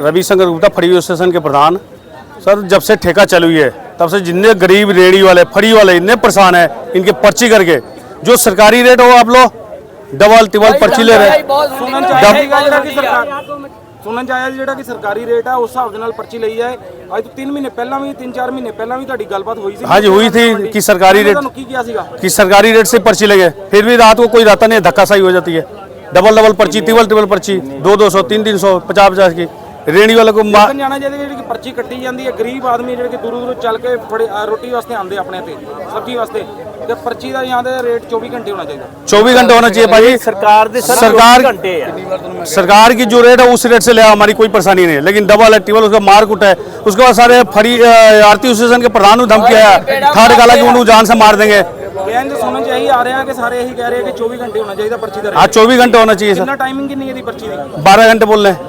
रविशंकर गुप्ता फड़ी एसोसिएशन के प्रधान सर जब से ठेका चालू हुई है तब से जितने गरीब रेडी वाले फड़ी वाले इतने परेशान है इनके पर्ची करके जो सरकारी रेट हो आप लोग डबल टिबल पर्ची ले रहे हैं ਸੁਣਨ ਚ ਆਇਆ ਸੀਗਾ ਜਿਹੜਾ ਕਿ ਸਰਕਾਰ ਸੁਣਨ ਚ ਆਇਆ ਸੀ ਜਿਹੜਾ ਕਿ ਸਰਕਾਰੀ ਰੇਟ ਆ ਉਸ ਹਿਸਾਬ ਦੇ ਨਾਲ ਪਰਚੀ ਲਈ ਹੈ ਅੱਜ ਤੋਂ 3 ਮਹੀਨੇ ਪਹਿਲਾਂ ਵੀ 3-4 ਮਹੀਨੇ ਪਹਿਲਾਂ ਵੀ ਤੁਹਾਡੀ ਗੱਲਬਾਤ ਹੋਈ ਸੀ हाँ जी हुई थी कि सरकारी रेट ਤੁਹਾਨੂੰ ਕੀ ਕਿਹਾ ਸੀਗਾ कि सरकारी रेट से पर्ची लगे फिर भी रात को कोई रहता नहीं है धक्का सही हो जाती है डबल डबल पर्ची टिबल टिबल पर्ची दो दो सौ तीन तीन सौ पचास पचास की ਰੇਣੀ ਵਾਲਾ ਕੋ ਮਾ- ਜਾਣਾ ਜਿਹਦੇ ਜਿਹੜੀ ਕਿ ਪਰਚੀ ਕੱਟੀ ਜਾਂਦੀ ਹੈ ਗਰੀਬ ਆਦਮੀ ਜਿਹੜੇ ਕਿ ਦੂਰੋਂ ਦੂਰੋਂ ਚੱਲ ਕੇ ਫੜੇ ਅਹ ਰੋਟੀ ਵਾਸਤੇ ਆਉਂਦੇ ਆਪਣੇ ਤੇ ਸਬਜ਼ੀ ਵਾਸਤੇ ਤੇ ਪਰਚੀ ਦਾ ਜਾਂ ਦਾ ਰੇਟ 24 ਘੰਟੇ ਹੋਣਾ ਚਾਹੀਦਾ 24 घंटे होना चाहिए भाई सरकार दे सर सरकार घंटे सरकार की जो रेट है उस रेट से ले आओ, हमारी कोई परेशानी नहीं है लेकिन डबल है टिबल उसका मार कुटा है उसके बाद सारे फरी अ, आरती एसोसिएशन के प्रधान को धमकी आया ठाट काला कि उनको जान से मार देंगे ਬਿਆਨ ਦੇ ਸੁਣਨ ਚ ਇਹੀ ਆ ਰਿਹਾ ਕਿ ਸਾਰੇ ਇਹੀ ਕਹਿ ਰਹੇ ਕਿ 24 ਘੰਟੇ ਹੋਣਾ ਚਾਹੀਦਾ ਪਰਚੀ ਦਾ rate। आज चौबीस घंटे होना चाहिए सर ਕਿੰਨਾ ਟਾਈਮਿੰਗ ਕਿੰਨੀ ਹੈ ਦੀ ਪਰਚੀ ਦੀ बारह घंटे बोल रहे हैं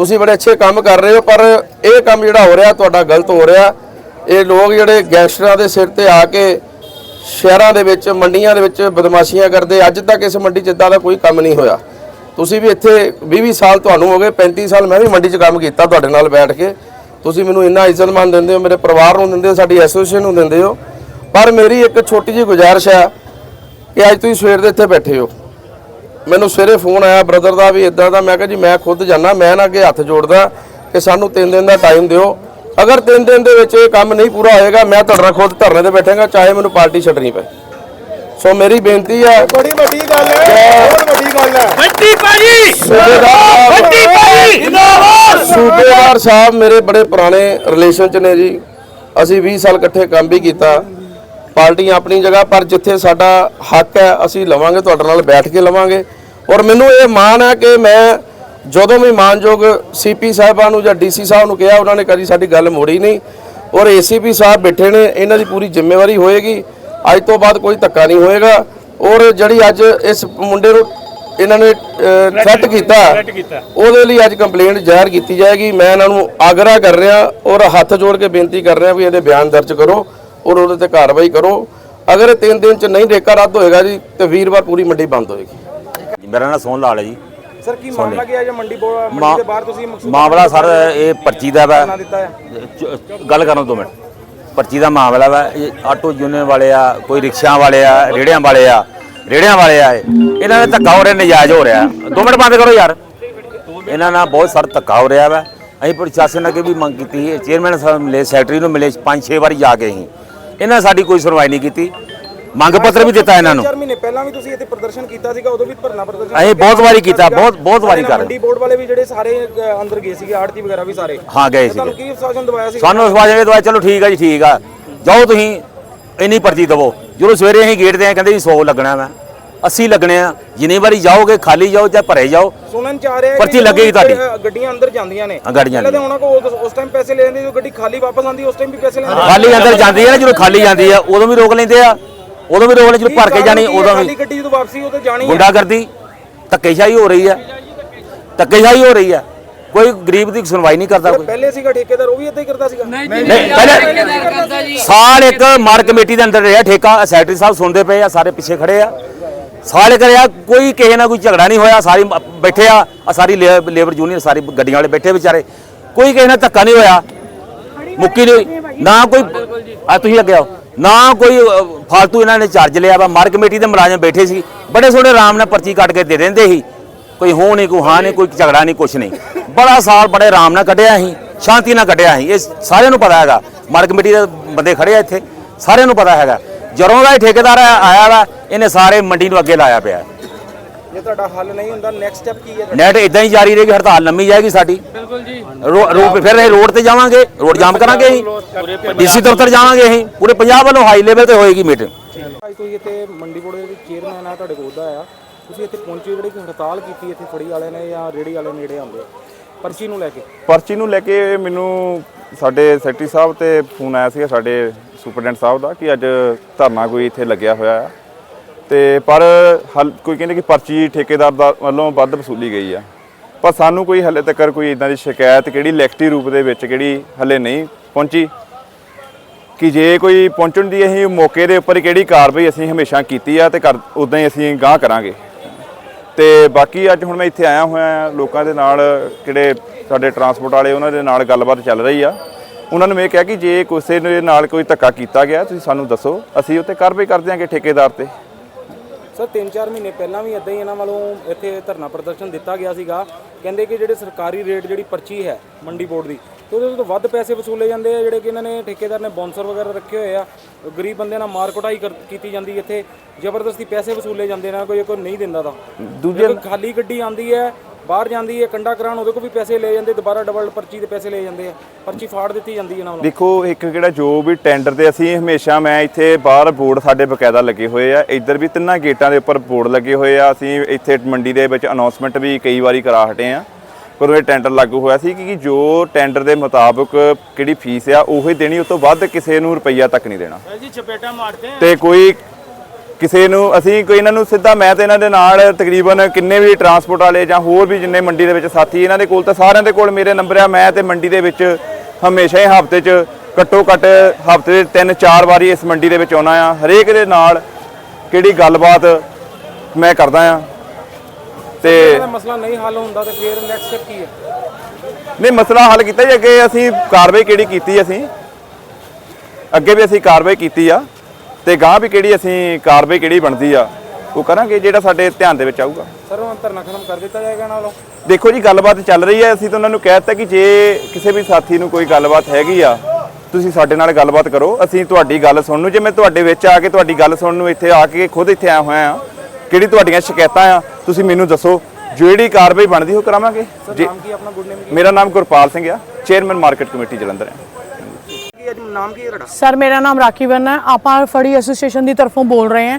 ਤੁਸੀਂ ਬੜੇ ਅੱਛੇ ਕੰਮ ਕਰ ਰਹੇ ਹੋ, ਪਰ ਇਹ ਕੰਮ ਜਿਹੜਾ ਹੋ ਰਿਹਾ ਤੁਹਾਡਾ ਗਲਤ ਹੋ ਰਿਹਾ। ਇਹ ਲੋਕ ਜਿਹੜੇ ਗੈਂਗਸਟਰਾਂ ਦੇ ਸਿਰ ਤੇ ਆ ਕੇ ਸ਼ਹਿਰਾਂ ਦੇ ਵਿੱਚ, ਮੰਡੀਆਂ ਦੇ ਵਿੱਚ ਬਦਮਾਸ਼ੀਆਂ ਕਰਦੇ, ਅੱਜ ਤੱਕ ਇਸ ਮੰਡੀ 'ਚ ਇਦਾਂ ਦਾ ਕੋਈ ਕੰਮ ਨਹੀਂ ਹੋਇਆ। ਤੁਸੀਂ ਵੀ ਇੱਥੇ 20-20 ਸਾਲ ਤੁਹਾਨੂੰ ਹੋ ਗਏ 35 ਸਾਲ ਮੈਂ ਵੀ ਮੰਡੀ 'ਚ ਕੰਮ ਕੀਤਾ ਤੁਹਾਡੇ ਨਾਲ ਬੈਠ ਕੇ। ਤੁਸੀਂ ਮੈਨੂੰ ਇੰਨਾ ਇੱਜ਼ਤ ਮਾਨ ਦਿੰਦੇ ਹੋ, ਮੇਰੇ ਪਰਿਵਾਰ ਨੂੰ ਦਿੰਦੇ ਹੋ, ਸਾਡੀ ਐਸੋਸੀਏਸ਼ਨ ਨੂੰ ਦਿੰਦੇ ਹੋ। ਪਰ ਮੇਰੀ ਇੱਕ ਛੋਟੀ ਜਿਹੀ ਗੁਜ਼ਾਰਿਸ਼ ਹੈ ਕਿ ਅੱਜ ਤੁਸੀਂ ਸਵੇਰ ਦੇ ਇੱਥੇ ਬੈਠੇ ਹੋ। ਮੈਨੂੰ ਸਵੇਰੇ ਫੋਨ ਆਇਆ ਬ੍ਰਦਰ ਦਾ ਵੀ ਇਦਾਂ ਦਾ ਮੈਂ ਕਿਹਾ ਜੀ ਮੈਂ ਖੁਦ ਜਾਣਾ ਮੈਂ ਨਾ ਅੱਗੇ ਹੱਥ ਜੋੜਦਾ ਕਿ ਸਾਨੂੰ 3 ਦਿਨ ਦਾ ਟਾਈਮ ਦਿਓ। ਅਗਰ 3 ਦਿਨ ਦੇ ਵਿੱਚ ਇਹ ਕੰਮ ਨਹੀਂ ਪੂਰਾ ਹੋਏਗਾ ਮੈਂ ਤੁਹਾਡੇ ਨਾਲ ਖੁਦ ਧਰਨੇ ਤੇ ਬੈਠਾਂਗਾ ਚਾਹੇ ਮੈਨੂੰ ਪਾਰਟੀ ਛੱਡਣੀ ਪਏ। ਸੋ ਮੇਰੀ ਬੇਨਤੀ ਹੈ ਬੜੀ ਵੱਡੀ ਗੱਲ ਹੈ ਬਹੁਤ ਵੱਡੀ ਗੱਲ ਹੈ। ਵੱਡੀ ਭਾਜੀ ਸੂਬੇਦਾਰ ਵੱਡੀ ਭਾਜੀ ਜਿੰਦਾਬਾਦ! ਸੂਬੇਦਾਰ ਸਾਹਿਬ ਮੇਰੇ ਬੜੇ ਪੁਰਾਣੇ ਰਿਲੇਸ਼ਨ ਚ ਨੇ ਜੀ। ਅਸੀਂ 20 ਸਾਲ ਇਕੱਠੇ ਕੰਮ ਵੀ ਕੀਤਾ। ਪਾਰਟੀਆਂ ਆਪਣੀ ਜਗ੍ਹਾ ਪਰ ਜਿੱਥੇ ਸਾਡਾ ਹੱਕ ਹੈ ਅਸੀਂ ਲਵਾਂਗੇ ਤੁਹਾਡੇ ਨਾਲ ਬੈਠ ਕੇ ਲਵਾਂਗੇ। ਔਰ ਮੈਨੂੰ ਇਹ ਮਾਣ ਹੈ ਕਿ ਮੈਂ ਜਦੋਂ ਵੀ ਮਾਨਯੋਗ ਸੀਪੀ ਸਾਹਿਬਾਂ ਨੂੰ ਜਾਂ ਡੀਸੀ ਸਾਹਿਬ ਨੂੰ ਕਿਹਾ ਉਹਨਾਂ ਨੇ ਕਦੀ ਸਾਡੀ ਗੱਲ ਮੋੜੀ ਨਹੀਂ। ਔਰ ਏਸੀਪੀ ਸਾਹਿਬ ਬੈਠੇ ਨੇ ਇਹਨਾਂ ਦੀ ਪੂਰੀ ਜ਼ਿੰਮੇਵਾਰੀ ਹੋਏਗੀ। ਅੱਜ ਤੋਂ ਬਾਅਦ ਕੋਈ ਧੱਕਾ ਨਹੀਂ ਹੋਏਗਾ। ਔਰ ਜਿਹੜੀ ਅੱਜ ਇਸ ਮੁੰਡੇ ਨੂੰ ਇਹਨਾਂ ਨੇ ਥ੍ਰੈਟ ਕੀਤਾ ਉਹਦੇ ਲਈ ਅੱਜ ਕੰਪਲੇਂਟ ਜ਼ਾਹਿਰ ਕੀਤੀ ਜਾਏਗੀ। ਮੈਂ ਇਹਨਾਂ ਨੂੰ ਆਗਰਾ ਕਰ ਰਿਹਾ ਔਰ ਹੱਥ ਜੋੜ ਕੇ ਬੇਨਤੀ ਕਰ ਰਿਹਾ ਵੀ ਇਹਦੇ ਬਿਆਨ ਦਰਜ ਕਰੋ। ਔਰ ਉਹਦੇ ਤੇ ਕਾਰਵਾਈ ਕਰੋ। ਅਗਰ ਇਹ ਤਿੰਨ ਦਿਨ ਚ ਨਹੀਂ ਰੇਕਾ ਰੱਦ ਹੋਏਗਾ ਜੀ ਤੇ ਵੀਰਵਾਰ ਪੂਰੀ ਮੰਡੀ ਬੰਦ ਹੋਏਗੀ। ਮੇਰਾ ਨਾਮ ਸੋਹਣ ਲਾਲ ਹੈ ਜੀ। ਸਰ ਕੀ ਮਾਮਲਾ ਕੀ ਹੈ ਜੇ ਮੰਡੀ ਬੋ- ਮੰਡੀ ਦੇ ਬਾਹਰ ਤੁਸੀਂ ਮਕਸੂਦ ਮਾਮਲਾ ਸਰ ਇਹ ਪਰਚੀ ਦਾ ਵਾ। ਗੱਲ ਕਰਨ ਦੋ ਮਿੰਟ। ਪਰਚੀ ਦਾ ਮਾਮਲਾ ਵਾ ਇਹ ਆਟੋ ਯੂਨੀਅਨ ਵਾਲੇ ਆ ਕੋਈ ਰਿਕਸ਼ਿਆਂ ਵਾਲੇ ਆ ਰੇੜਿਆਂ ਵਾਲੇ ਆ ਰੇੜਿਆਂ ਵਾਲੇ ਆ ਇਹ। ਇਹਨਾਂ ਦੇ ਧੱਕਾ ਹੋ ਰਿਹਾ ਨਜਾਇਜ਼ ਹੋ ਰਿਹਾ। ਦੋ ਮਿੰਟ ਬੰਦ ਕਰੋ ਯਾਰ। ਇਹਨਾਂ ਨਾਲ ਬਹੁਤ ਸਾਰਾ ਧੱਕਾ ਹੋ ਰਿਹਾ ਵਾ। ਅਸੀਂ ਪ੍ਰਸ਼ਾਸਨ ਅੱਗੇ ਵੀ ਮੰਗ ਕੀਤੀ ਹੈ ਚੇਅਰਮੈਨ ਸਾਹਿਬ ਮਿਲੇ ਸੈਕਟਰੀ ਨੂੰ ਮਿਲੇ ਪੰਜ ਛੇ ਵਾਰੀ ਜਾ ਕੇ ਅਸੀਂ। ਇਹਨਾਂ ਸਾਡੀ ਕੋਈ ਸੁਣਵਾਈ ਨਹੀਂ ਕੀਤੀ। ਮੰਗ ਪੱਤਰ ਵੀ ਦਿੱਤਾ ਇਹਨਾਂ ਨੂੰ। 4 ਮਹੀਨੇ ਪਹਿਲਾਂ ਵੀ ਤੁਸੀਂ ਇੱਥੇ ਪ੍ਰਦਰਸ਼ਨ ਕੀਤਾ ਸੀਗਾ ਉਦੋਂ ਵੀ ਧਰਨਾ ਪ੍ਰਦਰਸ਼ਨ ਅਸੀਂ ਬਹੁਤ ਵਾਰੀ ਕੀਤਾ, ਬਹੁਤ- ਬਹੁਤ ਵਾਰੀ ਕਰ ਰਹੇ। ਮੰਡੀ ਬੋਰਡ ਵਾਲੇ ਵੀ ਜਿਹੜੇ ਸਾਰੇ ਅ, ਅੰਦਰ ਗਏ ਸੀਗੇ ਆੜਤੀ ਵਗੈਰਾ ਵੀ ਸਾਰੇ। ਹਾਂ ਗਏ ਤੇ ਤੁਹਾਨੂੰ ਸੀ ਕੀ ਸ਼ਾਸਨ ਦਵਾਇਆ ਸੀ ਸਾਨੂੰ ਇਹ ਦਵਾਈ ਚਲੋ ਠੀਕ ਆ ਜੀ ਠੀਕ ਆ। ਜਾਓ ਤੁਸੀਂ ਇੰਨੀ ਪਰਚੀ ਦਵੋ। ਜਦੋਂ ਸਵੇਰੇ ਅਸੀਂ ਗੇਟ ਤੇ ਆਏ ਕਹਿੰਦੇ ਜੀ 100 ਲੱਗਣਾ ਵਾ। 80 ਲੱਗਣੇ ਆ ਜਿੰਨੀ ਵਾਰੀ ਜਾਓਗੇ ਖਾਲੀ ਜਾਓ ਚਾਹੇ ਭਰੇ ਜਾਓ ਸੁਣਨ ਚ ਆ ਰਿਹਾ ਹੈ ਪਰਚੀ ਲੱਗੇਗੀ ਤੁਹਾਡੀ। ਅ, ਗੱਡੀਆਂ ਅੰਦਰ ਜਾਂਦੀਆਂ ਨੇ ਹਾਂ, ਗੱਡੀਆਂ ਪਹਿਲਾਂ ਤਾਂ ਉਹਨਾਂ ਕੋਲ ਉਸ ਟਾਈਮ ਪੈਸੇ ਲੈ ਲੈਂਦੇ ਜੋ ਗੱਡੀ ਖਾਲੀ ਵਾਪਸ ਆਉਂਦੀ ਉਸ ਟਾਈਮ ਵੀ ਪੈਸੇ ਲੈਂਦੇ ਖਾਲੀ ਅੰਦਰ ਜਾਂਦੀ ਹੈ ਨਾ ਜਦੋਂ ਖਾਲੀ ਜਾਂਦੀ ਆ ਉਦੋਂ ਵੀ ਰੋਕ ਲੈਂਦੇ ਆ ਉਦੋਂ ਵੀ ਰੋਕ ਲੈ ਜਦੋਂ ਭਰ ਕੇ ਜਾਣੀ ਉਦੋਂ ਖਾਲੀ ਵੀ ਗੱਡੀ ਜਦੋਂ ਵਾਪਸੀ ਉਹ ਤੇ ਜਾਣੀ ਹੈ। ਗੁੰਡਾਗਰਦੀ ਧੱਕੇਸ਼ਾਹੀ ਹੋ ਰਹੀ ਆ ਧੱਕੇਸ਼ਾਹੀ ਹੋ ਰਹੀ ਆ ਕੋਈ ਗਰੀਬ ਦੀ ਸੁਣਵਾਈ ਨਹੀਂ ਕਰਦਾ ਕੋਈ। ਪਹਿਲੇ ਸੀਗਾ ਠੇਕੇਦਾਰ ਉਹ ਵੀ ਇੱਦਾਂ ਹੀ ਕਰਦਾ ਸੀਗਾ। ਨਹੀਂ ਪਹਿਲੇ ਸਾਲ ਇੱਕ ਮਾਰ ਕਮੇਟੀ ਦੇ ਅੰਦਰ ਰਿਹਾ ਠੇਕਾ ਸੈਕਟਰੀ ਸਾਹਿਬ ਸੁਣਦੇ ਪਏ ਆ ਸਾਰੇ ਪਿੱਛੇ ਖੜੇ ਆ। ਸਾਲ ਕਰਿਆ ਕੋਈ ਕਿਸੇ ਨਾਲ ਕੋਈ ਝਗੜਾ ਨਹੀਂ ਹੋਇਆ ਸਾਰੀ ਬੈਠੇ ਆ ਆਹ ਸਾਰੀ ਲੇ- ਲੇਬਰ ਯੂਨੀਅਨ ਸਾਰੀ ਗੱਡੀਆਂ ਵਾਲੇ ਬੈਠੇ ਵਿਚਾਰੇ। ਕੋਈ ਕਿਸੇ ਨਾਲ ਧੱਕਾ ਨਹੀਂ ਹੋਇਆ। ਮੁੱਕੀ ਨਹੀਂ ਨਾ ਕੋਈ ਆ ਤੁਸੀਂ ਅੱਗੇ ਆਓ। ਨਾ ਕੋਈ ਅ, ਫਾਲਤੂ ਇਹਨਾਂ ਨੇ ਚਾਰਜ ਲਿਆ ਵਾ। ਮਾਰ ਕਮੇਟੀ ਦੇ ਮੁਲਾਜ਼ਮ ਬੈਠੇ ਸੀ। ਬੜੇ ਸੋਹਣੇ ਆਰਾਮ ਨਾਲ ਪਰਚੀ ਕੱਟ ਕੇ ਦੇ ਦਿੰਦੇ ਸੀ। ਕੋਈ ਹੋ ਨਹੀਂ ਕੋਈ ਹਾਂ ਨਹੀਂ ਕੋਈ ਝਗੜਾ ਨਹੀਂ ਕੁਛ ਨਹੀਂ। ਬੜਾ ਸਾਲ ਬੜੇ ਆਰਾਮ ਨਾਲ ਕੱਢਿਆ ਸੀ। ਸ਼ਾਂਤੀ ਨਾਲ ਕੱਢਿਆ ਸੀ। ਇਹ ਸਾਰਿਆਂ ਨੂੰ ਪਤਾ ਹੈਗਾ। ਮਾਰ ਕਮੇਟੀ ਦੇ ਬੰਦੇ ਖੜੇ ਆ ਇੱਥੇ। ਸਾਰਿਆਂ ਨੂੰ ਪਤਾ ਹੈਗਾ। ਜਦੋਂ ਦਾ ਇਹ ਠੇਕੇਦਾਰ ਆਇਆ ਵਾ ਇਹਨੇ ਸਾਰੇ ਮੰਡੀ ਨੂੰ ਅੱਗੇ ਲਾਇਆ ਪਿਆ। ਜੇ ਤੁਹਾਡਾ ਹੱਲ ਨਹੀਂ ਹੁੰਦਾ ਨੈਕਸਟ ਸਟੈਪ ਕੀ ਹੈ? ਨੈਟ ਇਦਾਂ ਹੀ ਜਾਰੀ ਰਹੇਗੀ ਹੜਤਾਲ ਲੰਮੀ ਜਾਏਗੀ ਸਾਡੀ। ਬਿਲਕੁਲ ਜੀ। ਰੋਡ ਫਿਰ ਇਹ ਰੋਡ ਤੇ ਜਾਵਾਂਗੇ ਰੋਡ ਜਾਮ ਕਰਾਂਗੇ ਅਸੀਂ। ਡੀਸੀ ਦਫ਼ਤਰ ਜਾਵਾਂਗੇ ਅਸੀਂ। ਪੂਰੇ ਪੰਜਾਬ ਵੱਲੋਂ ਹਾਈ ਲੈਵਲ ਤੇ ਹੋਏਗੀ ਮੀਟਿੰਗ ਅੱਜ ਤੁਸੀਂ ਇੱਥੇ ਮੰਡੀ ਬੋਰਡ ਦੇ ਵਿੱਚ ਚੇਅਰਮੈਨ ਆ ਤੁਹਾਡੇ ਕੋਲ ਦਾ ਆ। ਤੁਸੀਂ ਇੱਥੇ ਪਹੁੰਚੇ ਜਿਹੜੇ ਕਿ ਹੜਤਾਲ ਕੀਤੀ ਇੱਥੇ ਫੜੀ ਵਾਲਿਆਂ ਨੇ ਜਾਂ ਰੇੜੀ ਵਾਲੇ ਨੇੜੇ ਆਉਂਦੇ ਪਰਚੀ ਨੂੰ ਲੈ ਕੇ। ਪਰਚੀ ਨੂੰ ਲੈ ਕੇ ਮੈਨੂੰ ਸਾਡੇ ਸੈਕਟਰੀ ਸਾਹਿਬ ਤੇ ਫੋਨ ਆਇਆ ਸੀਗਾ ਸਾਡੇ ਸੁਪਰਡੈਂਟ ਸਾਹਿਬ ਦਾ ਕਿ ਅੱਜ ਧਰਨਾ ਕੋਈ ਇੱਥੇ ਲੱਗਿਆ ਹੋਇਆ ਹੈ ਤੇ ਪਰ ਹਲ ਕੋਈ ਕਹਿੰਦੇ ਕਿ ਪਰਚੀ ਠੇਕੇਦਾਰ ਦਾ ਵੱਲੋਂ ਵੱਧ ਵਸੂਲੀ ਗਈ ਆ। ਪਰ ਸਾਨੂੰ ਕੋਈ ਹਲੇ ਤੱਕ ਕੋਈ ਇਦਾਂ ਦੀ ਸ਼ਿਕਾਇਤ ਕਿਹੜੀ ਲਿਖਤੀ ਰੂਪ ਦੇ ਵਿੱਚ ਕਿਹੜੀ ਹਲੇ ਨਹੀਂ ਪਹੁੰਚੀ? ਕਿ ਜੇ ਕੋਈ ਪਹੁੰਚਣ ਦੀ ਅਸੀਂ ਮੌਕੇ ਦੇ ਉੱਪਰ ਕਿਹੜੀ ਕਾਰਵਾਈ ਅਸੀਂ ਹਮੇਸ਼ਾ ਕੀਤੀ ਆ ਤੇ ਕਰ ਉਦਾਂ ਹੀ ਅਸੀਂ ਗਾਹ ਕਰਾਂਗੇ। ਤੇ ਬਾਕੀ ਅੱਜ ਹੁਣ ਮੈਂ ਇੱਥੇ ਆਇਆ ਹੋਇਆ ਲੋਕਾਂ ਦੇ ਨਾਲ ਕਿਹੜੇ ਸਾਡੇ ਟਰਾਂਸਪੋਰਟ ਵਾਲੇ ਉਹਨਾਂ ਦੇ ਨਾਲ ਗੱਲਬਾਤ ਚੱਲ ਰਹੀ ਆ। ਉਹਨਾਂ ਨੂੰ ਮੈਂ ਕਿਹਾ ਕਿ ਜੇ ਕਿਸੇ ਦੇ ਨਾਲ ਕੋਈ ਧੱਕਾ ਕੀਤਾ ਗਿਆ ਤੁਸੀਂ ਸਾਨੂੰ ਦੱਸੋ ਅਸੀਂ ਉੱਤੇ ਕਾਰਵਾਈ ਕਰ ਦਿਆਂਗੇ ਠੇਕੇਦਾਰ ਤੇ। ਸਰ 3-4 ਮਹੀਨੇ ਪਹਿਲਾਂ ਵੀ ਇਦਾਂ ਹੀ ਇਹਨਾਂ ਵੱਲੋਂ ਇੱਥੇ ਧਰਨਾ ਪ੍ਰਦਰਸ਼ਨ ਦਿੱਤਾ ਗਿਆ ਸੀਗਾ। ਕਹਿੰਦੇ ਕਿ ਜਿਹੜੇ ਸਰਕਾਰੀ ਰੇਟ ਜਿਹੜੀ ਪਰਚੀ ਹੈ ਮੰਡੀ ਬੋਰਡ ਦੀ ਤੇ ਉਹਦੇ ਤੋਂ ਵੱਧ ਪੈਸੇ ਵਸੂਲੇ ਜਾਂਦੇ ਆ ਜਿਹੜੇ ਕਿ ਇਹਨਾਂ ਨੇ ਠੇਕੇਦਾਰ ਨੇ ਬੌਂਸਰ ਵਗੈਰਾ ਰੱਖੇ ਹੋਏ ਆ। ਗਰੀਬ ਬੰਦੇ ਨਾਲ ਮਾਰ ਕੁਟਾਈ ਕੀਤੀ ਜਾਂਦੀ ਇੱਥੇ। ਜ਼ਬਰਦਸਤੀ ਪੈਸੇ ਵਸੂਲੇ ਜਾਂਦੇ ਨੇ ਕੋਈ ਕੋਈ ਨਹੀਂ ਦਿੰਦਾ ਤਾਂ। ਦੂਜੇ ਖਾਲੀ ਗੱਡੀ ਆਂਦੀ ਹੈ ਬਾਹਰ ਜਾਂਦੀ ਹੈ ਕੰਡਾ ਕਰਾਉਣ ਉਹਦੇ ਕੋਲ ਵੀ ਪੈਸੇ ਲੈ ਜਾਂਦੇ ਦੁਬਾਰਾ ਡਬਲ ਪਰਚੀ ਦੇ ਪੈਸੇ ਲੈ ਜਾਂਦੇ ਆ। ਪਰਚੀ ਫਾੜ ਦਿੱਤੀ ਜਾਂਦੀ ਹੈ ਇਹਨਾਂ ਵੱਲੋਂ ਦੇਖੋ ਇੱਕ ਕਿਹੜਾ ਜੋ ਵੀ ਟੈਂਡਰ ਤੇ ਅਸੀਂ ਹਮੇਸ਼ਾ ਮੈਂ ਇੱਥੇ ਬਾਹਰ ਬੋਰਡ ਸਾਡੇ ਬਕਾਇਦਾ ਲੱਗੇ ਹੋਏ ਆ। ਇੱਧਰ ਵੀ ਤਿੰਨਾਂ ਗੇਟਾਂ ਦੇ ਉੱਪਰ ਬੋਰਡ ਲੱਗੇ ਹੋਏ ਆ। ਅਸੀਂ ਇੱਥੇ ਮੰਡੀ ਦੇ ਵਿੱਚ ਅਨਾਉਂਸਮੈਂਟ ਵੀ ਕਈ ਵਾਰੀ ਕਰਾ ਹਟੇ ਆ। ਕਦੋਂ ਇਹ ਟੈਂਡਰ ਲਾਗੂ ਹੋਇਆ ਸੀ ਕਿ ਜੋ ਟੈਂਡਰ ਦੇ ਮੁਤਾਬਕ ਕਿਹੜੀ ਫੀਸ ਆ ਉਹੀ ਦੇਣੀ ਉਸ ਤੋਂ ਵੱਧ ਕਿਸੇ ਨੂੰ ਰੁਪਈਆ ਤੱਕ ਨਹੀਂ ਦੇਣਾ। ਜੀ ਚਪੇਟਾ ਮਾਰਦੇ ਤੇ ਕੋਈ ਕਿਸੇ ਨੂੰ ਅਸੀਂ ਕੋਈ ਇਹਨਾਂ ਨੂੰ ਸਿੱਧਾ ਮੈਂ ਤੇ ਇਹਨਾਂ ਦੇ ਨਾਲ ਤਕਰੀਬਨ ਕਿੰਨੇ ਵੀ ਟਰਾਂਸਪੋਰਟ ਵਾਲੇ ਜਾਂ ਹੋਰ ਵੀ ਜਿੰਨੇ ਮੰਡੀ ਦੇ ਵਿੱਚ ਸਾਥੀ ਇਹਨਾਂ ਦੇ ਕੋਲ ਤਾਂ ਸਾਰਿਆਂ ਦੇ ਕੋਲ ਮੇਰੇ ਨੰਬਰ ਆ। ਮੈਂ ਤੇ ਮੰਡੀ ਦੇ ਵਿੱਚ ਹਮੇਸ਼ਾ ਹੀ ਹਫ਼ਤੇ 'ਚ ਘੱਟੋ ਘੱਟ ਹਫ਼ਤੇ ਦੇ ਤਿੰਨ ਚਾਰ ਵਾਰੀ ਇਸ ਮੰਡੀ ਦੇ ਵਿੱਚ ਆਉਣਾ ਆ। ਹਰੇਕ ਦੇ ਨਾਲ ਕਿਹੜੀ ਗੱਲਬਾਤ ਮੈਂ ਕਰਦਾ ਆ। ਤੇ ਮਸਲਾ ਨਹੀਂ ਹੱਲ ਹੁੰਦਾ ਤੇ ਫਿਰ ਨੈਕਸਟ ਸਟੈਪ ਕੀ ਹੈ? ਨਹੀਂ ਮਸਲਾ ਹੱਲ ਕੀਤਾ ਜੀ ਅੱਗੇ ਅਸੀਂ ਕਾਰਵਾਈ ਕਿਹੜੀ ਕੀਤੀ ਅਸੀਂ? ਅੱਗੇ ਵੀ ਅਸੀਂ ਕਾਰਵਾਈ ਕੀਤੀ ਆ। ਤੇ ਗਾਂ ਵੀ ਕਿਹੜੀ ਅਸੀਂ ਕਾਰਵਾਈ ਕਿਹੜੀ ਬਣਦੀ ਆ ਉਹ ਕਰਾਂਗੇ ਜਿਹੜਾ ਸਾਡੇ ਧਿਆਨ ਦੇ ਵਿੱਚ ਆਊਗਾ। ਸਰ ਹੁਣ ਧਰਨਾ ਖਤਮ ਕਰ ਦਿੱਤਾ ਜਾਏਗਾ ਵੱਲੋਂ ਦੇਖੋ ਜੀ ਗੱਲਬਾਤ ਚੱਲ ਰਹੀ ਹੈ। ਅਸੀਂ ਤਾਂ ਉਹਨਾਂ ਨੂੰ ਕਹਿ ਦਿੱਤਾ ਕਿ ਜੇ ਕਿਸੇ ਵੀ ਸਾਥੀ ਨੂੰ ਕੋਈ ਗੱਲਬਾਤ ਹੈਗੀ ਆ ਤੁਸੀਂ ਸਾਡੇ ਨਾਲ ਗੱਲਬਾਤ ਕਰੋ। ਅਸੀਂ ਤੁਹਾਡੀ ਗੱਲ ਸੁਣਨ ਨੂੰ ਜੇ ਮੈਂ ਤੁਹਾਡੇ ਵਿੱਚ ਆ ਕੇ ਤੁਹਾਡੀ ਗੱਲ ਸੁਣਨ ਨੂੰ ਇੱਥੇ ਆ ਕੇ ਖੁਦ ਇੱਥੇ ਆਇਆ ਹੋਇਆ ਆ ਕਿਹੜੀ ਤੁਹਾਡੀਆਂ ਸ਼ਿਕਾਇਤਾਂ ਆ ਤੁਸੀਂ ਮੈਨੂੰ ਦੱਸੋ ਜਿਹੜੀ ਕਾਰਵਾਈ ਬਣਦੀ ਉਹ ਕਰਾਵਾਂਗੇ? ਜੇ ਨਾਮ ਕੀ ਆਪਣਾ? ਗੁੱਡ ਨੇਮ ਮੇਰਾ ਨਾਮ ਗੁਰਪਾਲ ਸਿੰਘ ਆ ਚੇਅਰਮੈਨ ਮਾਰਕੀਟ ਕਮੇਟੀ ਜਲੰਧਰ ਅੱਜ ਨਾਮ ਕੀ ਹੈ ਤੁਹਾਡਾ? ਸਰ, ਮੇਰਾ ਨਾਮ ਰਾਖੀ ਵਰਨਾ ਹੈ। ਆਪਾਂ ਫੜੀ ਐਸੋਸੀਏਸ਼ਨ ਦੀ ਤਰਫੋਂ ਬੋਲ ਰਹੇ ਹਾਂ।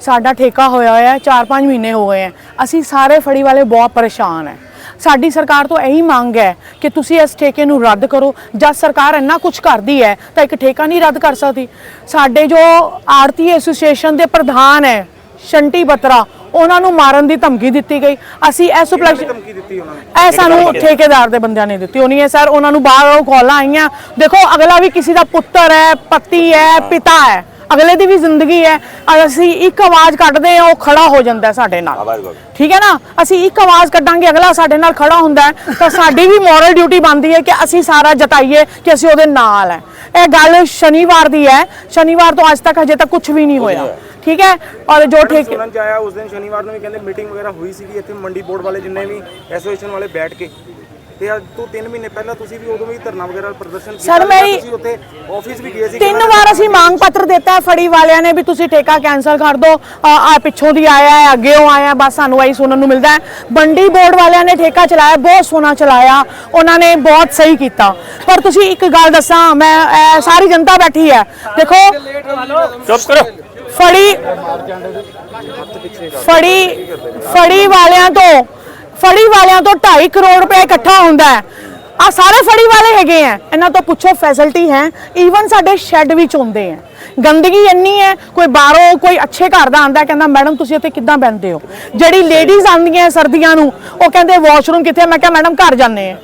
ਸਾਡਾ ਠੇਕਾ ਹੋਇਆ ਹੋਇਆ ਹੈ 4-5 ਮਹੀਨੇ ਹੋ ਗਏ ਹੈ। ਅਸੀਂ ਸਾਰੇ ਫੜੀ ਵਾਲੇ ਬਹੁਤ ਪਰੇਸ਼ਾਨ ਹੈ। ਸਾਡੀ ਸਰਕਾਰ ਤੋਂ ਇਹੀ ਮੰਗ ਹੈ ਕਿ ਤੁਸੀਂ ਇਸ ਠੇਕੇ ਨੂੰ ਰੱਦ ਕਰੋ। ਜਦ ਸਰਕਾਰ ਇੰਨਾ ਕੁਝ ਕਰਦੀ ਹੈ, ਤਾਂ ਇੱਕ ਠੇਕਾ ਨਹੀਂ ਰੱਦ ਕਰ ਸਕਦੀ। ਸਾਡੇ ਜੋ ਆਰਤੀ ਐਸੋਸੀਏਸ਼ਨ ਦੇ ਪ੍ਰਧਾਨ ਹੈ, ਸ਼ੰਟੀ ਬਤਰਾ ਉਹਨਾਂ ਨੂੰ ਮਾਰਨ ਦੀ ਧਮਕੀ ਦਿੱਤੀ ਗਈ। ਅਸੀਂ ਇਸ ਉਪਲਕਸ਼ ਧਮਕੀ ਦਿੱਤੀ ਉਹਨਾਂ ਨੇ? ਇਹ ਸਾਨੂੰ ਠੇਕੇਦਾਰ ਦੇ ਬੰਦਿਆਂ ਨੇ ਦਿੱਤੀ। ਹੋਣੀ ਹੈ ਸਰ ਉਹਨਾਂ ਨੂੰ ਬਾਹਰੋਂ ਕਾਲਾਂ ਆਈਆਂ। ਦੇਖੋ ਅਗਲਾ ਵੀ ਕਿਸੇ ਦਾ ਪੁੱਤਰ ਹੈ ਪਤੀ ਹੈ ਪਿਤਾ ਹੈ। ਅਗਲੇ ਦੀ ਵੀ ਜ਼ਿੰਦਗੀ ਹੈ। ਅਸੀਂ ਇੱਕ ਆਵਾਜ਼ ਕੱਢਦੇ ਹਾਂ ਉਹ ਖੜਾ ਹੋ ਜਾਂਦਾ ਸਾਡੇ ਨਾਲ। ਠੀਕ ਹੈ ਨਾ? ਅਸੀਂ ਇੱਕ ਆਵਾਜ਼ ਕੱਢਾਂਗੇ ਅਗਲਾ ਸਾਡੇ ਨਾਲ ਖੜਾ ਹੁੰਦਾ ਹੈ। ਤਾਂ ਸਾਡੀ ਵੀ ਮੋਰਲ ਡਿਊਟੀ ਬਣਦੀ ਹੈ ਕਿ ਅਸੀਂ ਸਾਰਾ ਜਤਾਈਏ ਕਿ ਅਸੀਂ ਉਹਦੇ ਨਾਲ ਹੈ। ਇਹ ਗੱਲ ਸ਼ਨੀਵਾਰ ਦੀ ਹੈ। ਸ਼ਨੀਵਾਰ ਤੋਂ ਅੱਜ ਤੱਕ ਹਜੇ ਤੱਕ ਕੁਝ ਵੀ ਨਹੀਂ ਹੋਇਆ। ਠੀਕ ਹੈ? ਔਰ ਜੋ ਠੇਕੇ ਸੁਣਨ ਚ ਆਇਆ ਉਸ ਦਿਨ ਸ਼ਨੀਵਾਰ ਨੂੰ ਵੀ ਕਹਿੰਦੇ ਮੀਟਿੰਗ ਵਗੈਰਾ ਹੋਈ ਸੀਗੀ ਇੱਥੇ ਮੰਡੀ ਬੋਰਡ ਵਾਲੇ ਜਿੰਨੇ ਵੀ ਐਸੋਸੀਏਸ਼ਨ ਵਾਲੇ ਬੈਠ ਕੇ। ਤੇ ਅੱਜ ਤੋਂ 3 ਮਹੀਨੇ ਪਹਿਲਾਂ ਤੁਸੀਂ ਵੀ ਉਦੋਂ ਵੀ ਧਰਨਾ ਵਗੈਰਾ ਪ੍ਰਦਰਸ਼ਨ ਕੀਤਾ ਸੀਗਾ, ਮੇਰੀ- ਤੁਸੀਂ ਉੱਥੇ ਆਫਿਸ ਵੀ ਗਏ ਸੀ ਤਿੰਨ ਵਾਰ ਅਸੀਂ ਮੰਗ ਪੱਤਰ ਦਿੱਤਾ ਫੜੀ ਵਾਲਿਆਂ ਨੇ ਵੀ ਤੁਸੀਂ ਠੇਕਾ ਕੈਨਸਲ ਕਰ ਦਿਓ। ਆ ਪਿੱਛੋਂ ਦੀ ਆਇਆ ਹੈ ਅੱਗੇੋਂ ਆਇਆ ਹੈ, ਬਸ ਸਾਨੂੰ ਆਈ ਸੁਣਨ ਨੂੰ ਮਿਲਦਾ ਹੈ। ਬੰਡੀ ਬੋਰਡ ਵਾਲਿਆਂ ਨੇ ਠੇਕਾ ਚਲਾਇਆ ਬਹੁਤ ਸੋਹਣਾ ਚਲਾਇਆ। ਉਹਨਾਂ ਨੇ ਬਹੁਤ ਸਹੀ ਕੀਤਾ। ਪਰ ਤੁਸੀਂ ਇੱਕ ਗੱਲ ਦੱਸਾਂ ਮੈਂ ਸਾਰੀ ਜਨਤਾ ਬੈਠੀ ਹੈ। ਦੇਖੋ ਚੁੱਪ ਕਰੋ। ਫੜੀ ਫੜੀ ਫੜੀ ਵਾਲਿਆਂ ਤੋਂ, ਫੜੀ ਵਾਲਿਆਂ ਤੋਂ 2.5 ਕਰੋੜ ਰੁਪਏ ਇਕੱਠਾ ਹੁੰਦਾ ਹੈ। ਆ ਸਾਰੇ ਫੜੀ ਵਾਲੇ ਹੈਗੇ ਆ। ਇਹਨਾਂ ਤੋਂ ਪੁੱਛੋ ਫੈਸਿਲਿਟੀ ਹੈ। ਈਵਨ ਸਾਡੇ ਸ਼ੈੱਡ ਵਿੱਚ ਹੁੰਦੇ ਆ। ਗੰਦਗੀ ਇੰਨੀ ਹੈ, ਕੋਈ ਬਾਹਰੋਂ ਕੋਈ ਅੱਛੇ ਘਰ ਦਾ ਆਂਦਾ ਕਹਿੰਦਾ, ਮੈਡਮ, ਤੁਸੀਂ ਇੱਥੇ ਕਿੱਦਾਂ ਬੈਠਦੇ ਹੋ? ਜਿਹੜੀ ਲੇਡੀਜ਼ ਆਉਂਦੀਆਂ ਸਰਦੀਆਂ ਨੂੰ, ਉਹ ਕਹਿੰਦੇ ਵਾਸ਼ਰੂਮ ਕਿੱਥੇ ਮੈਂ ਕਿਹਾ, ਮੈਡਮ, ਘਰ ਜਾਂਦੇ ਆ।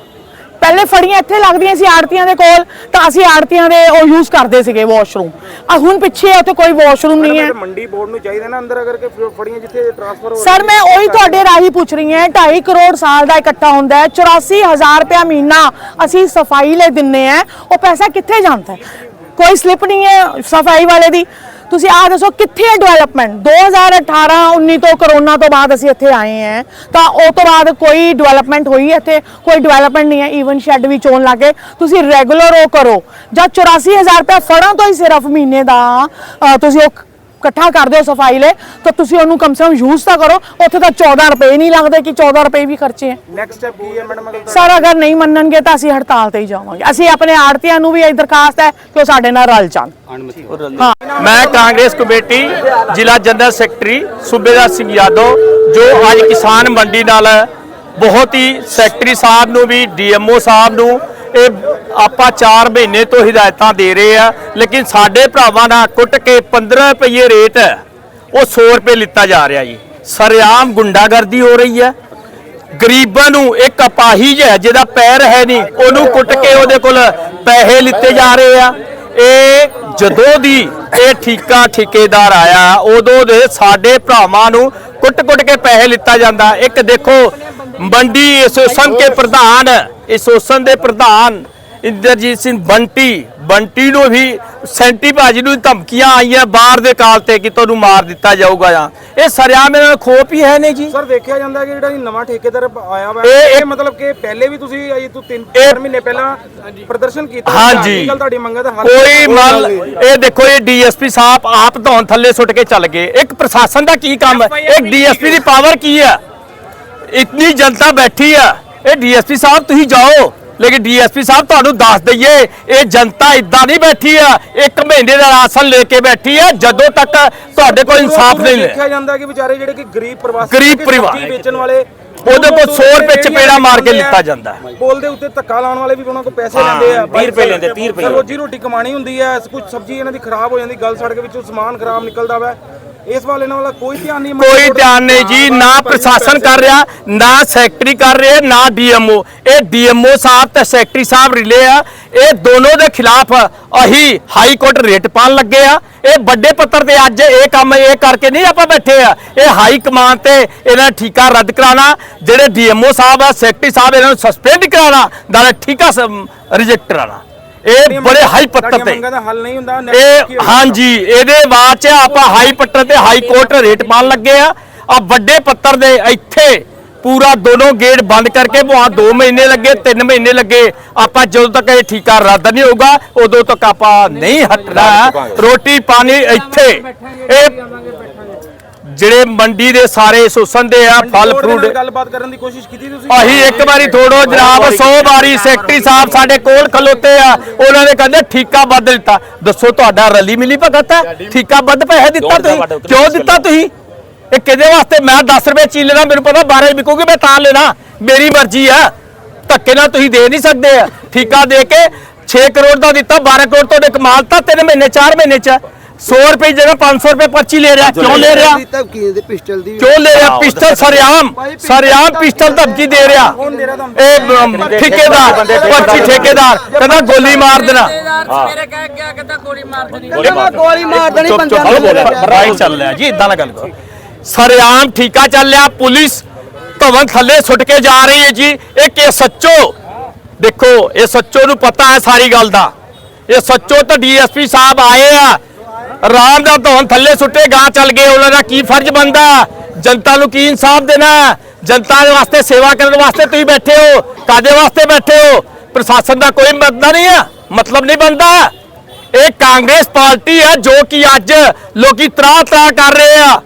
ਪਹਿਲੇ ਫੜੀਆਂ ਇੱਥੇ ਲੱਗਦੀਆਂ ਸੀ ਆੜਤੀਆਂ ਦੇ ਕੋਲ ਤਾਂ ਅਸੀਂ ਆੜਤੀਆਂ ਦੇ ਉਹ ਯੂਜ਼ ਕਰਦੇ ਸੀਗੇ ਵਾਸ਼ਰੂਮ ਆ ਹੁਣ ਪਿੱਛੇ ਉੱਥੇ ਕੋਈ ਵਾਸ਼ਰੂਮ ਨਹੀਂ ਹੈ। ਮੰਡੀ ਬੋਰਡ ਨੂੰ ਚਾਹੀਦਾ ਨਾ ਅੰਦਰ ਅਗਰ ਕਿ ਫੜੀਆਂ ਜਿੱਥੇ ਟ੍ਰਾਂਸਫਰ ਹੋ ਸਰ ਮੈਂ ਉਹੀ ਤੁਹਾਡੇ ਰਾਹੀਂ ਪੁੱਛ ਰਹੀ ਹਾਂ 2.5 ਕਰੋੜ ਸਾਲ ਦਾ ਇਕੱਠਾ ਹੁੰਦਾ ਹੈ 84000 ਰੁਪਇਆ ਮਹੀਨਾ ਅਸੀਂ ਸਫ਼ਾਈ ਲਈ ਦਿੰਨੇ ਆ ਉਹ ਪੈਸਾ ਕਿੱਥੇ ਜਾਂਦਾ ਕੋਈ ਸਲਿੱਪ ਨਹੀਂ ਹੈ ਸਫ਼ਾਈ ਵਾਲੇ ਦੀ। ਤੁਸੀਂ ਆ ਦੱਸੋ ਕਿੱਥੇ ਹੈ ਡਿਵੈਲਪਮੈਂਟ 2018 19 ਤੋਂ ਕਰੋਨਾ ਤੋਂ ਬਾਅਦ ਅਸੀਂ ਇੱਥੇ ਆਏ ਹਾਂ। ਤਾਂ ਉਹ ਤੋਂ ਬਾਅਦ ਕੋਈ ਡਿਵੈਲਪਮੈਂਟ ਹੋਈ ਇੱਥੇ? ਕੋਈ ਡਿਵੈਲਪਮੈਂਟ ਨਹੀਂ ਹੈ ਈਵਨ ਸ਼ੈੱਡ ਵੀ ਚੋਣ ਲੱਗੇ ਤੁਸੀਂ ਰੈਗੂਲਰ ਉਹ ਕਰੋ। ਜਾਂ 84000 ਰੁਪਇਆ ਫੜਾਂ ਤੋਂ ਹੀ ਸਿਰਫ ਮਹੀਨੇ ਦਾ। ਤੁਸੀਂ ਉਹ ਇਕੱਠਾ ਕਰ ਦਿਓ ਸਫ਼ਾਈ ਲਈ ਤਾਂ ਤੁਸੀਂ ਉਹਨੂੰ ਕਮ ਸੇ ਕਮ ਯੂਜ਼ ਤਾਂ ਕਰੋ। ਉੱਥੇ ਤਾਂ 14 ਰੁਪਏ ਨਹੀਂ ਲੱਗਦੇ ਕਿ 14 ਰੁਪਏ ਵੀ ਖਰਚੇ ਹੈ ਨੈਕਸਟ ਸਟੈਪ ਕੀ ਹੈ ਮੈਡਮ ਅਗਰ ਸਰ ਅਗਰ ਨਹੀਂ ਮੰਨਣਗੇ ਤਾਂ ਅਸੀਂ ਹੜਤਾਲ ਤੇ ਹੀ ਜਾਵਾਂਗੇ। ਅਸੀਂ ਆਪਣੇ ਆੜਤੀਆਂ ਨੂੰ ਵੀ ਇਹ ਦਰਖਾਸਤ ਹੈ ਕਿ ਉਹ ਸਾਡੇ ਨਾਲ ਰਲ ਜਾਣ। ਮੈਂ ਕਾਂਗਰਸ ਕਮੇਟੀ ਜ਼ਿਲ੍ਹਾ ਜਨਰਲ ਸੈਕਟਰੀ ਸੂਬੇਦਾਰ ਸਿੰਘ ਯਾਦਵ ਜੋ ਅੱਜ ਕਿਸਾਨ ਮੰਡੀ ਨਾਲ ਬਹੁਤ ਹੀ ਸੈਕਟਰੀ ਸਾਹਿਬ ਨੂੰ ਵੀ ਡੀਐਮਓ ਸਾਹਿਬ ਨੂੰ ਇਹ ਆਪਾਂ 4 ਮਹੀਨੇ ਤੋਂ ਹਦਾਇਤਾਂ ਦੇ ਰਹੇ ਆ, ਲੇਕਿਨ ਸਾਡੇ ਭਰਾਵਾਂ ਦਾ ਕੁੱਟ ਕੇ 15 ਰੁਪਏ ਰੇਟ ਹੈ, ਉਹ 100 ਰੁਪਏ ਲਿੱਤਾ ਜਾ ਰਿਹਾ ਜੀ। ਸਰਿਆਮ ਗੁੰਡਾਗਰਦੀ ਹੋ ਰਹੀ ਹੈ। ਗਰੀਬਾਂ ਨੂੰ ਇੱਕ ਅਪਾਹਿਜ ਹੈ, ਜਿਹਦਾ ਪੈਰ ਹੈ ਨਹੀਂ, ਉਹਨੂੰ ਕੁੱਟ ਕੇ ਉਹਦੇ ਕੋਲ ਪੈਸੇ ਲਿੱਤੇ ਜਾ ਰਹੇ ਆ। ਇਹ ਜਦੋਂ ਦੀ ਇਹ ਠੇਕਾ ਠੇਕੇਦਾਰ ਆਇਆ, ਉਦੋਂ ਦੇ ਸਾਡੇ ਭਰਾਵਾਂ ਨੂੰ ਕੁੱਟ-ਕੁੱਟ ਕੇ ਪੈਸੇ ਲਿੱਤਾ ਜਾਂਦਾ। ਇੱਕ ਦੇਖੋ, ਮੰਡੀ ਐਸੋਸੀਏਸ਼ਨ ਕੇ ਪ੍ਰਧਾਨ ਐਸੋਸੀਏਸ਼ਨ ਦੇ ਪ੍ਰਧਾਨ ਇੰਦਰਜੀਤ ਸਿੰਘ ਬੰਟੀ ਬੰਟੀ ਨੂੰ ਵੀ ਸੈਂਟੀ ਭਾਜੀ ਨੂੰ ਧਮਕੀਆਂ ਆਈਆਂ ਬਾਹਰ ਦੇ ਕਾਲ ਤੇ ਕਿ ਤੁਹਾਨੂੰ ਮਾਰ ਦਿੱਤਾ ਜਾਊਗਾ ਜਾਂ। ਇਹ ਸਰਿਆਮ ਇਹਨਾਂ ਨੂੰ ਖੋਪ ਹੀ ਹੈ ਨਹੀਂ ਜੀ। ਸਰ ਦੇਖਿਆ ਜਾਂਦਾ ਕਿ ਜਿਹੜਾ ਨਵਾਂ ਠੇਕੇਦਾਰ ਆਇਆ ਵਾ ਇਹ- ਮਤਲਬ ਕਿ ਪਹਿਲੇ ਵੀ ਤੁਸੀਂ ਅਜੇ ਤੋਂ 3 ਮਹੀਨੇ ਪਹਿਲਾਂ ਪ੍ਰਦਰਸ਼ਨ ਕੀਤਾ ਹਾਂਜੀ। ਗੱਲ ਤੁਹਾਡੀ ਮੰਗਾਂ ਦਾ ਹੱਲ ਕੋਈ ਮਲ ਇਹ ਦੇਖੋ ਇਹ ਡੀਐਸਪੀ ਸਾਹਿਬ ਆਪ ਧੌਣ ਥੱਲੇ ਸੁੱਟ ਕੇ ਚੱਲ ਗਏ। ਇੱਕ ਪ੍ਰਸ਼ਾਸਨ ਦਾ ਕੀ ਕੰਮ ਹੈ? ਇੱਕ ਡੀਐਸਪੀ ਦੀ ਪਾਵਰ ਕੀ ਹੈ? ਇਤਨੀ ਜਨਤਾ ਬੈਠੀ ਆ ਇਹ ਡੀਐਸਪੀ ਸਾਹਿਬ ਤੁਸੀਂ ਜਾਓ ਲੇਕਿਨ ਡੀਐਸਪੀ ਸਾਹਿਬ ਤੁਹਾਨੂੰ ਦੱਸ ਦਈਏ ਇਹ ਜਨਤਾ ਇਦਾਂ ਨਹੀਂ ਬੈਠੀ ਆ ਇੱਕ ਮਹੀਨੇ ਦਾ ਰਾਸ਼ਨ ਲੈ ਕੇ ਬੈਠੀ ਆ ਜਦੋਂ ਤੱਕ ਤੁਹਾਡੇ ਕੋਲ ਇਨਸਾਫ ਨਹੀਂ ਲੈ ਦੇਖਿਆ ਜਾਂਦਾ ਕਿ ਵਿਚਾਰੇ ਜਿਹੜੇ ਕਿ ਗਰੀਬ ਪ੍ਰਵਾਸੀ ਗਰੀਬ ਪਰਿਵਾਰ। ਵੇਚਣ ਵਾਲੇ ਉਹਦੇ ਕੋਲ 100 ਰੁਪਏ ਚਪੇੜਾ ਮਾਰ ਕੇ ਲਿੱਤਾ ਜਾਂਦਾ। ਪੁੱਲ ਦੇ ਉੱਤੇ ਧੱਕਾ ਲਾਉਣ ਵਾਲੇ ਵੀ ਉਹਨਾਂ ਕੋਲ ਪੈਸੇ ਲੈਂਦੇ ਆ 30 ਰੁਪਏ ਲੈਂਦੇ, 30 ਰੁਪਏ। ਸਰ, ਰੋਜੀ ਰੋਟੀ ਕਮਾਣੀ ਹੁੰਦੀ ਹੈ ਕੁਝ ਸਬਜ਼ੀ ਇਹਨਾਂ ਦੀ ਖਰਾਬ ਹੋ ਜਾਂਦੀ ਗਲ ਸੜ ਕੇ ਵਿੱਚੋਂ ਸਮਾਨ ਖਰਾਬ ਨਿਕਲਦਾ ਵਾ ਇਸ ਵੱਲ ਇਹਨਾਂ ਵਾਲਾ ਕੋਈ ਧਿਆਨ ਨਹੀਂ ਕੋਈ ਧਿਆਨ ਨਹੀਂ ਜੀ ਨਾ ਪ੍ਰਸ਼ਾਸਨ ਕਰ ਰਿਹਾ ਨਾ ਸੈਕਟਰੀ ਕਰ ਰਿਹਾ ਨਾ ਡੀਐਮਓ। ਇਹ ਡੀਐਮਓ ਸਾਹਿਬ ਤੇ ਸੈਕਟਰੀ ਸਾਹਿਬ ਰਿਲੇ ਆ। ਇਹ ਦੋਨੋਂ ਦੇ ਖਿਲਾਫ ਅਹੀ ਹਾਈ ਕੋਰਟ ਰੇਟ ਪਾਣ ਲੱਗੇ ਆ। ਇਹ ਵੱਡੇ ਪੱਤਰ ਤੇ ਅੱਜ ਇਹ ਕੰਮ ਇਹ ਕਰਕੇ ਨਹੀਂ ਆਪਾਂ ਬੈਠੇ ਆ। ਇਹ ਹਾਈ ਕਮਾਨ ਤੇ ਇਹਨਾਂ ਠੇਕਾ ਰੱਦ ਕਰਾਣਾ ਜਿਹੜੇ ਡੀਐਮਓ ਸਾਹਿਬ ਆ ਸੈਕਟਰੀ ਸਾਹਿਬ ਇਹਨਾਂ ਨੂੰ ਸਸਪੈਂਡ ਕਰਾਣਾ ਨਾਲੇ ਠੇਕਾ ਰਿਜੈਕਟ ਕਰਾਣਾ ਇਹ ਬੜੇ ਹਾਈ ਪੱਤਰ ਤੇ। ਦਾ ਹੱਲ ਨਹੀਂ ਹੁੰਦਾ ਇਹ ਹਾਂਜੀ ਇਹਦੇ ਬਾਅਦ ਚ ਆਪਾਂ ਹਾਈ ਪੱਤਰ ਤੇ ਹਾਈ ਕੋਰਟ ਰੇਟ ਪਾਣ ਲੱਗੇ ਆ। ਆ ਵੱਡੇ ਪੱਤਰ ਦੇ ਇੱਥੇ ਪੂਰਾ ਦੋਨੋਂ ਗੇਟ ਬੰਦ ਕਰਕੇ ਭਾਵੇਂ 2 ਮਹੀਨੇ ਲੱਗੇ 3 ਮਹੀਨੇ ਲੱਗੇ ਆਪਾਂ ਜਦੋਂ ਤੱਕ ਇਹ ਠੇਕਾ ਰੱਦ ਨਹੀਂ ਹੋਊਗਾ ਉਦੋਂ ਤੱਕ ਆਪਾਂ ਨਹੀਂ ਹਟਣਾ। ਰੋਟੀ ਪਾਣੀ ਇੱਥੇ। ਇਹ ਜਿਹੜੇ ਮੰਡੀ ਦੇ ਸਾਰੇ ਸ਼ੋਸ਼ਣ ਦੇ ਆ ਫਲ ਫਰੂਟ ਗੱਲਬਾਤ ਕਰਨ ਦੀ ਕੋਸ਼ਿਸ਼ ਕੀਤੀ ਤੁਸੀਂ? ਅਸੀਂ ਇੱਕ ਵਾਰੀ ਥੋੜੋ ਜਨਾਬ 100 ਵਾਰੀ ਸੈਕਟਰੀ ਸਾਹਿਬ ਸਾਡੇ ਕੋਲ ਖਲੋਤੇ ਆ ਉਹਨਾਂ ਨੇ ਕਹਿੰਦੇ ਠੀਕਾ ਵੱਧ ਦਿੱਤਾ। ਦੱਸੋ ਤੁਹਾਡਾ ਰਲੀ ਮਿਲੀ ਭਗਤ ਹੈ? ਠੀਕਾ ਵੱਧ ਪੈਸੇ ਦਿੱਤਾ ਤੁਸੀਂ? ਕਿਉਂ ਦਿੱਤਾ ਤੁਸੀਂ? ਇਹ ਕਿਹਦੇ ਵਾਸਤੇ? ਮੈਂ 10 ਰੁਪਏ ਚੀਜ਼ ਲੈਣਾ ਮੈਨੂੰ ਪਤਾ 12 ਵਿਕੂਗੀ ਮੈਂ ਤਾਂ ਲੈਣਾ। ਮੇਰੀ ਮਰਜ਼ੀ ਆ। ਧੱਕੇ ਨਾਲ ਤੁਸੀਂ ਦੇ ਨਹੀਂ ਸਕਦੇ ਆ। ਠੀਕਾ ਦੇ ਕੇ 6 ਕਰੋੜ ਦਾ ਦਿੱਤਾ 12 ਕਰੋੜ ਤੁਹਾਡੇ ਕਮਾਲ ਤਾਂ 3 ਮਹੀਨੇ 4 ਮਹੀਨੇ ਚ। 100 ਰੁਪਏ ਜਗ੍ਹਾ 500 ਰੁਪਏ ਪਰਚੀ ਲੈ ਰਿਹਾ ਕਿਉਂ ਲੈ ਰਿਹਾ? ਧਮਕੀ ਦੇ ਪਿਸਟਲ ਦੀ ਕਿਉਂ ਲੈ ਰਿਹਾ? ਪਿਸਟਲ ਸਰਿਆਮ ਸਰਿਆਮ ਪਿਸਟਲ ਧਮਕੀ ਦੇ ਰਿਹਾ। ਇਹ ਠੇਕੇਦਾਰ ਪਰਚੀ ਠੇਕੇਦਾਰ ਕਹਿੰਦਾ ਗੋਲੀ ਮਾਰ ਦੇਣਾ। ਮੇਰੇ ਕਹਿ ਗਿਆ ਕਹਿੰਦਾ ਗੋਲੀ ਮਾਰ ਦੇਣੀ। ਗੋਲੀ ਮਾਰ ਦੇਣੀ ਚੁੱਪ ਚੁੱਪ ਹਲੋ ਬੋਲੋ ਰਾਈਟ ਚੱਲ ਰਿਹਾ ਜੀ ਇਦਾਂ ਨਾ ਗੱਲ ਕਰੋ। ਸਰਿਆਮ ਠੀਕਾ ਚੱਲ ਰਿਹਾ ਪੁਲਿਸ ਭਵਨ ਥੱਲੇ ਸੁੱਟ ਕੇ ਜਾ ਰਹੀ ਹੈ ਜੀ। ਇਹ ਕਿ ਸੱਚੋ? ਦੇਖੋ ਇਹ ਸੱਚੋ ਨੂੰ ਪਤਾ ਹੈ ਸਾਰੀ ਗੱਲ ਦਾ। ਇਹ ਸੱਚੋ ਤਾਂ ਡੀਐਸਪੀ ਸਾਹਿਬ ਆਏ ਆ। ਆਰਾਮ ਦਾ ਧੌਣ ਥੱਲੇ ਸੁੱਟੇ, ਗਾਂ ਚੱਲ ਗਏ, ਉਹਨਾਂ ਦਾ ਕੀ ਫਰਜ਼ ਬਣਦਾ? ਜਨਤਾ ਨੂੰ ਕੀ ਇਨਸਾਫ ਦੇਣਾ ਜਨਤਾ ਦੇ ਵਾਸਤੇ ਸੇਵਾ ਕਰਨ ਵਾਸਤੇ ਤੁਸੀਂ ਬੈਠੇ ਹੋ, ਕਾਦੇ ਵਾਸਤੇ ਬੈਠੇ ਹੋ? ਪ੍ਰਸ਼ਾਸਨ ਦਾ ਕੋਈ ਮਤਲਬ ਨਹੀਂ ਆ ਮਤਲਬ ਨਹੀਂ ਬਣਦਾ। ਇਹ ਕਾਂਗਰਸ ਪਾਰਟੀ ਹੈ, ਜੋ ਕਿ ਅੱਜ ਲੋਕੀ ਤਰਾ ਤਰਾ ਕਰ ਰਹੇ ਆ।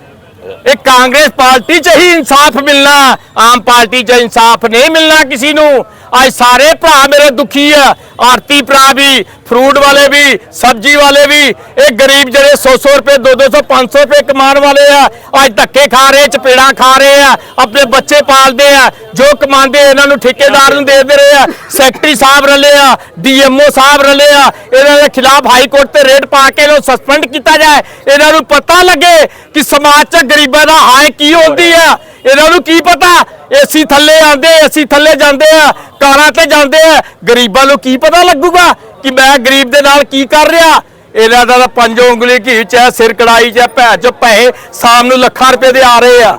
ਇਹ ਕਾਂਗਰਸ ਪਾਰਟੀ 'ਚ ਹੀ ਇਨਸਾਫ ਮਿਲਣਾ। ਆਮ ਪਾਰਟੀ 'ਚ ਇਨਸਾਫ ਨਹੀਂ ਮਿਲਣਾ ਕਿਸੇ ਨੂੰ। ਅੱਜ ਸਾਰੇ ਭਰਾ ਮੇਰੇ ਦੁਖੀ ਆ। ਆਰਤੀ ਭਰਾ ਵੀ, ਫਰੂਟ ਵਾਲੇ ਵੀ, ਸਬਜ਼ੀ ਵਾਲੇ ਵੀ, ਇਹ ਗਰੀਬ ਜਿਹੜੇ 100-100 ਰੁਪਏ 200 500 ਰੁਪਏ ਕਮਾਉਣ ਵਾਲੇ ਆ, ਅੱਜ ਧੱਕੇ ਖਾ ਰਹੇ, ਚਪੇੜਾਂ ਖਾ ਰਹੇ ਆ, ਆਪਣੇ ਬੱਚੇ ਪਾਲਦੇ ਆ, ਜੋ ਕਮਾਉਂਦੇ ਇਹਨਾਂ ਨੂੰ ਠੇਕੇਦਾਰ ਨੂੰ ਦੇ ਦੇ ਰਹੇ ਆ, ਸੈਕਟਰੀ ਸਾਹਿਬ ਰਲੇ ਆ, ਡੀਐਮਓ ਸਾਹਿਬ ਰਲੇ ਆ, ਇਹਨਾਂ ਦੇ ਖਿਲਾਫ ਹਾਈ ਕੋਰਟ ਤੇ ਰੇਡ ਪਾ ਕੇ ਇਹਨੂੰ ਸਸਪੈਂਡ ਕੀਤਾ ਜਾਏ। ਇਹਨਾਂ ਨੂੰ ਪਤਾ ਲੱਗੇ ਕਿ ਸਮਾਜ 'ਚ ਗਰੀਬਾਂ ਦਾ ਹਾਲ ਕੀ ਹੁੰਦੀ ਆ। ਇਹਨਾਂ ਨੂੰ ਕੀ ਪਤਾ? ਏਸੀ ਥੱਲੇ ਆਂਦੇ ਏਸੀ ਥੱਲੇ ਜਾਂਦੇ ਆ ਕਾਰਾਂ ਤੇ ਜਾਂਦੇ ਆ। ਗਰੀਬਾਂ ਨੂੰ ਕੀ ਪਤਾ ਲੱਗੂਗਾ ਕਿ ਮੈਂ ਗਰੀਬ ਦੇ ਨਾਲ ਕੀ ਕਰ ਰਿਹਾ? ਇਹਨਾਂ ਦਾ ਤਾਂ ਪੰਜੋ ਉਂਗਲੀ ਘੀ ਚ ਹੈ, ਸਿਰ ਕੜਾਈ ਚ ਹੈ, ਭੈਣ ਚ ਪੈਸੇ ਸ਼ਾਮ ਨੂੰ ਲੱਖਾਂ ਰੁਪਏ ਦੇ ਆ ਰਹੇ ਆ।